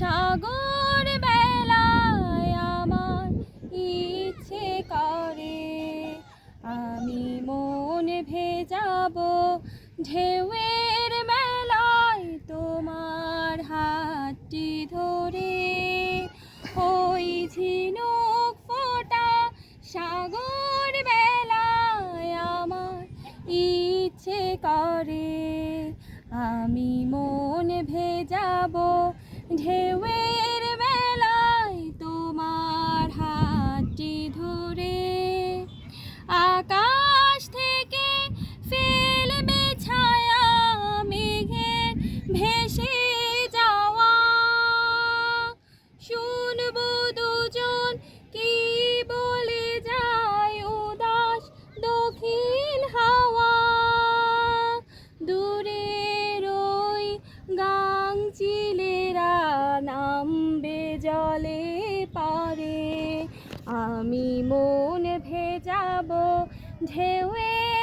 সাগর বেলায় আমার ইচ্ছে করে। আমি মন ভেজাব ঢেউয়ের মেলায় তোমার হাতটি ধরে। ওই ঝিনুক ফোটা সাগর বেলায় আমার ইচ্ছে করে। আমি মন ভেজাবো ঢেউয়ের বেলায় তোমার হাতটি ধরে আমি মন ভেজাবো ঢেউয়ের